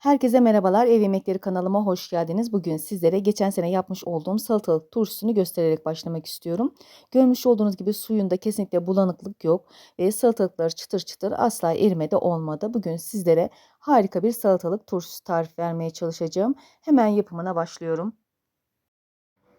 Herkese merhabalar. Ev Yemekleri kanalıma hoş geldiniz. Bugün sizlere geçen sene yapmış olduğum salatalık turşusunu göstererek başlamak istiyorum. Görmüş olduğunuz gibi suyunda kesinlikle bulanıklık yok ve salatalıklar çıtır çıtır asla erimede olmadı. Bugün sizlere harika bir salatalık turşusu tarif vermeye çalışacağım. Hemen yapımına başlıyorum.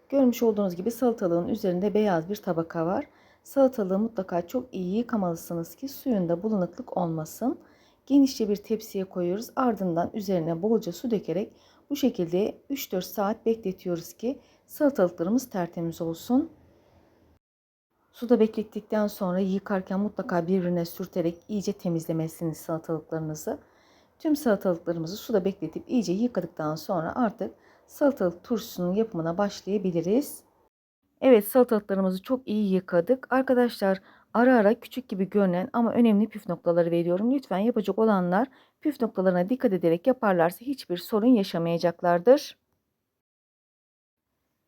Görmüş olduğunuz gibi salatalığın üzerinde beyaz bir tabaka var. Salatalığı mutlaka çok iyi yıkamalısınız ki suyunda bulanıklık olmasın. Genişçe bir tepsiye koyuyoruz. Ardından üzerine bolca su dökerek bu şekilde 3-4 saat bekletiyoruz ki salatalıklarımız tertemiz olsun. Suda beklettikten sonra yıkarken mutlaka birbirine sürterek iyice temizlemesiniz salatalıklarınızı. Tüm salatalıklarımızı suda bekletip iyice yıkadıktan sonra artık salatalık turşusunun yapımına başlayabiliriz. Evet salatalıklarımızı çok iyi yıkadık. Arkadaşlar ara ara küçük gibi görünen ama önemli püf noktaları veriyorum. Lütfen yapacak olanlar püf noktalarına dikkat ederek yaparlarsa hiçbir sorun yaşamayacaklardır.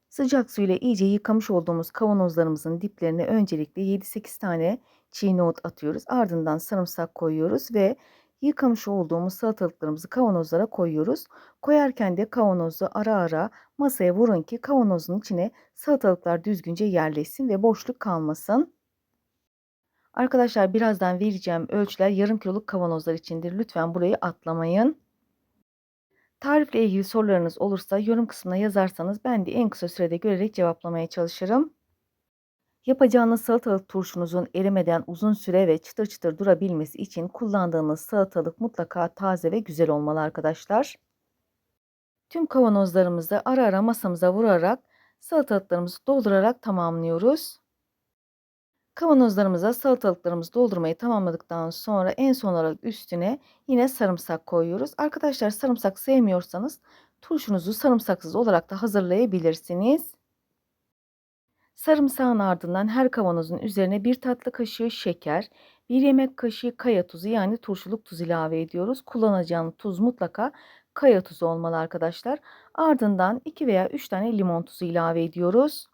Sıcak su ile iyice yıkamış olduğumuz kavanozlarımızın diplerine öncelikle 7-8 tane çiğ nohut atıyoruz. Ardından sarımsak koyuyoruz ve yıkamış olduğumuz salatalıklarımızı kavanozlara koyuyoruz. Koyarken de kavanozu ara ara masaya vurun ki kavanozun içine salatalıklar düzgünce yerleşsin ve boşluk kalmasın. Arkadaşlar birazdan vereceğim ölçüler yarım kiloluk kavanozlar içindir. Lütfen burayı atlamayın. Tarifle ilgili sorularınız olursa yorum kısmına yazarsanız ben de en kısa sürede görerek cevaplamaya çalışırım. Yapacağınız salatalık turşunuzun erimeden uzun süre ve çıtır çıtır durabilmesi için kullandığınız salatalık mutlaka taze ve güzel olmalı arkadaşlar. Tüm kavanozlarımızı ara ara masamıza vurarak salatalıklarımızı doldurarak tamamlıyoruz. Kavanozlarımıza salatalıklarımızı doldurmayı tamamladıktan sonra en son olarak üstüne yine sarımsak koyuyoruz. Arkadaşlar sarımsak sevmiyorsanız turşunuzu sarımsaksız olarak da hazırlayabilirsiniz. Sarımsağın ardından her kavanozun üzerine bir tatlı kaşığı şeker, bir yemek kaşığı kaya tuzu yani turşuluk tuz ilave ediyoruz. Kullanacağınız tuz mutlaka kaya tuzu olmalı arkadaşlar. Ardından 2 veya 3 tane limon tuzu ilave ediyoruz.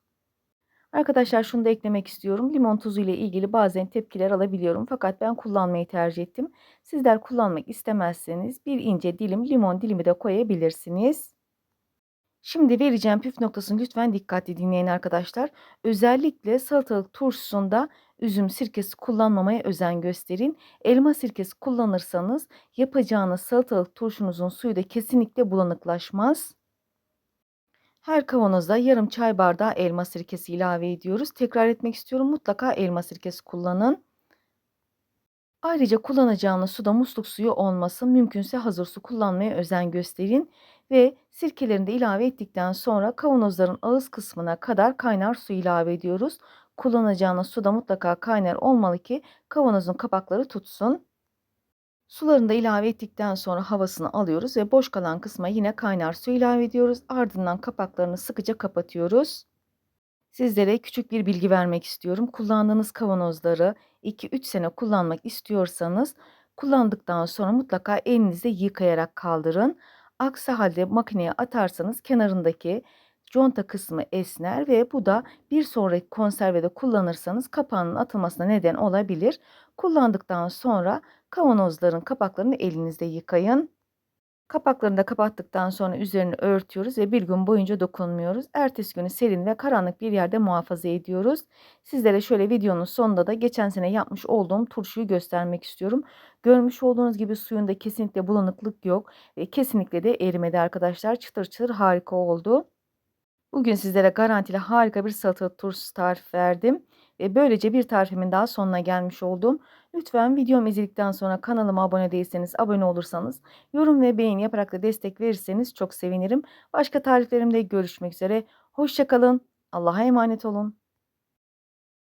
Arkadaşlar şunu da eklemek istiyorum. Limon tuzu ile ilgili bazen tepkiler alabiliyorum. Fakat ben kullanmayı tercih ettim. Sizler kullanmak istemezseniz bir ince dilim limon dilimi de koyabilirsiniz. Şimdi vereceğim püf noktasını lütfen dikkatli dinleyin arkadaşlar. Özellikle salatalık turşusunda üzüm sirkesi kullanmamaya özen gösterin. Elma sirkesi kullanırsanız yapacağınız salatalık turşunuzun suyu da kesinlikle bulanıklaşmaz. Her kavanoza yarım çay bardağı elma sirkesi ilave ediyoruz. Tekrar etmek istiyorum. Mutlaka elma sirkesi kullanın. Ayrıca kullanacağınız suda musluk suyu olmasın. Mümkünse hazır su kullanmaya özen gösterin. Ve sirkelerini de ilave ettikten sonra kavanozların ağız kısmına kadar kaynar su ilave ediyoruz. Kullanacağınız su da mutlaka kaynar olmalı ki kavanozun kapakları tutsun. Sularını da ilave ettikten sonra havasını alıyoruz ve boş kalan kısma yine kaynar su ilave ediyoruz. Ardından kapaklarını sıkıca kapatıyoruz. Sizlere küçük bir bilgi vermek istiyorum. Kullandığınız kavanozları 2-3 sene kullanmak istiyorsanız kullandıktan sonra mutlaka elinizde yıkayarak kaldırın. Aksi halde makineye atarsanız kenarındaki conta kısmı esner ve bu da bir sonraki konservede kullanırsanız kapağının atılmasına neden olabilir. Kullandıktan sonra kavanozların kapaklarını elinizde yıkayın. Kapaklarını da kapattıktan sonra üzerini örtüyoruz ve bir gün boyunca dokunmuyoruz. Ertesi günü serin ve karanlık bir yerde muhafaza ediyoruz. Sizlere şöyle videonun sonunda da geçen sene yapmış olduğum turşuyu göstermek istiyorum. Görmüş olduğunuz gibi suyunda kesinlikle bulanıklık yok ve kesinlikle de erimedi arkadaşlar. Çıtır çıtır harika oldu. Bugün sizlere garantili harika bir salatalık turşusu tarif verdim. Ve böylece bir tarifimin daha sonuna gelmiş oldum. Lütfen videomu izledikten sonra kanalıma abone değilseniz abone olursanız, yorum ve beğeni yaparak da destek verirseniz çok sevinirim. Başka tariflerimde görüşmek üzere. Hoşçakalın. Allah'a emanet olun.